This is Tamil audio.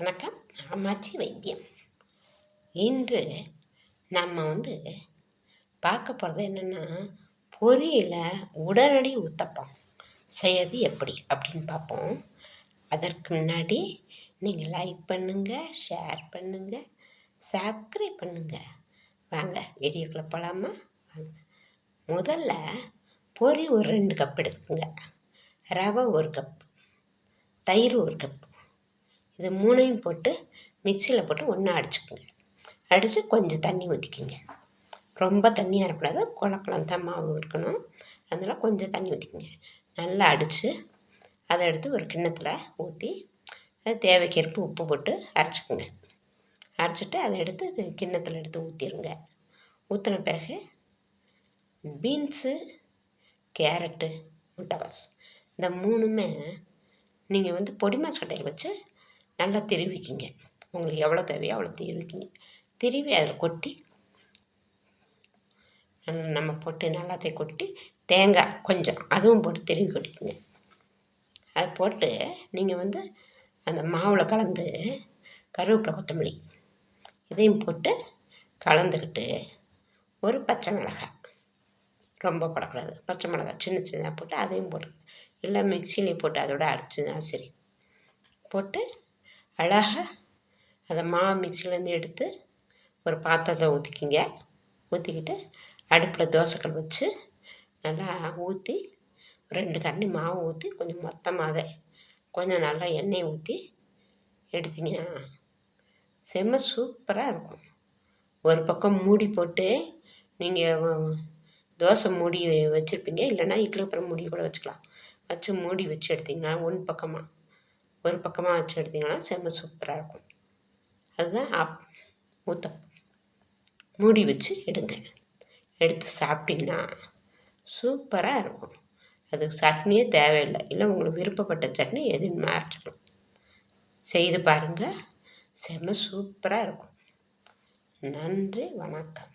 வணக்கம். அம்மாச்சி வைத்தியம். இன்று நம்ம வந்து பார்க்க போகிறது என்னென்னா பொரியில் உடனடி ஊத்தப்பம் செய்யறது எப்படி அப்படின்னு பார்ப்போம். அதற்கு முன்னாடி நீங்கள் லைக் பண்ணுங்கள் ஷேர் பண்ணுங்கள் சப்ஸ்கிரைப் பண்ணுங்கள் வாங்க வீடியோக்குள்ளே போகலாமா வாங்க. முதல்ல பொரி ஒரு ரெண்டு கப் எடுத்துக்கோங்க. ரவை ஒரு கப் தயிர் ஒரு கப் இது மூணையும் போட்டு மிக்சியில் போட்டு ஒன்றா அடிச்சுக்கோங்க. அடித்து கொஞ்சம் தண்ணி ஊற்றிக்கிங்க ரொம்ப தண்ணியாக இருக்கக்கூடாது குழக்குளம் தான் மாவு இருக்கணும். அதனால் கொஞ்சம் தண்ணி ஊற்றிக்கிங்க நல்லா அடித்து அதை எடுத்து ஒரு கிண்ணத்தில் ஊற்றி அது தேவைக்கேற்ப உப்பு போட்டு அரைச்சிக்கோங்க. அரைச்சிட்டு அதை எடுத்து இது கிண்ணத்தில் எடுத்து ஊற்றிடுங்க ஊற்றின பிறகு பீன்ஸு கேரட்டு முட்டைவாஸ் இந்த மூணுமே நீங்கள் வந்து பொடி மாசக்கட்டையில் வச்சு நல்லா திருவிக்கிங்க. உங்களுக்கு எவ்வளோ தேவையோ அவ்வளோ திருவிக்கிங்க. திருவி அதில் கொட்டி நம்ம போட்டு நல்லாத்தையும் கொட்டி தேங்காய் கொஞ்சம் அதுவும் போட்டு திருவி கொட்டிக்கங்க. அது போட்டு நீங்கள் வந்து அந்த மாவில் கலந்து கருவேப்பிலை கொத்தமல்லி இதையும் போட்டு கலந்துக்கிட்டு ஒரு பச்சை மிளகாய். ரொம்ப போடக்கூடாது. பச்சை மிளகாய் சின்ன சின்னதாக போட்டு அதையும் போட்டு இல்லை மிக்சிலையும் போட்டு அதோட அரைச்சினா சரி. போட்டு அழகாக அதை மாவு மிக்சிலேருந்து எடுத்து ஒரு பாத்திரத்தை ஊற்றிக்கிங்க ஊற்றிக்கிட்டு அடுப்பில் தோசைக்கல் வச்சு நல்லா ஊற்றி ரெண்டு கரண்டி மாவு ஊற்றி கொஞ்சம் மொத்தமாகவே கொஞ்சம் நல்லா எண்ணெய் ஊற்றி எடுத்திங்கன்னா செம்ம சூப்பராக இருக்கும். ஒரு பக்கம் மூடி போட்டு நீங்கள் தோசை மூடி வச்சுருப்பீங்க இல்லைன்னா இட்லி அப்புறம் மூடி கூட வச்சுக்கலாம். வச்சு மூடி வச்சு எடுத்திங்கன்னா ஒன் பக்கமாக ஒரு பக்கமாக வச்சு எடுத்திங்கன்னா செம்ம சூப்பராக இருக்கும். அதுதான் அப் மூத்த மூடி வச்சு எடுங்க. எடுத்து சாப்பிட்டிங்கன்னா சூப்பராக இருக்கும். அதுக்கு சட்னியே தேவையில்லை. இல்லை உங்களுக்கு விருப்பப்பட்ட சட்னி எதுன்னு அரைச்சிக்கலாம் செய்து பாருங்கள் செம்ம சூப்பராக இருக்கும். நன்றி வணக்கம்.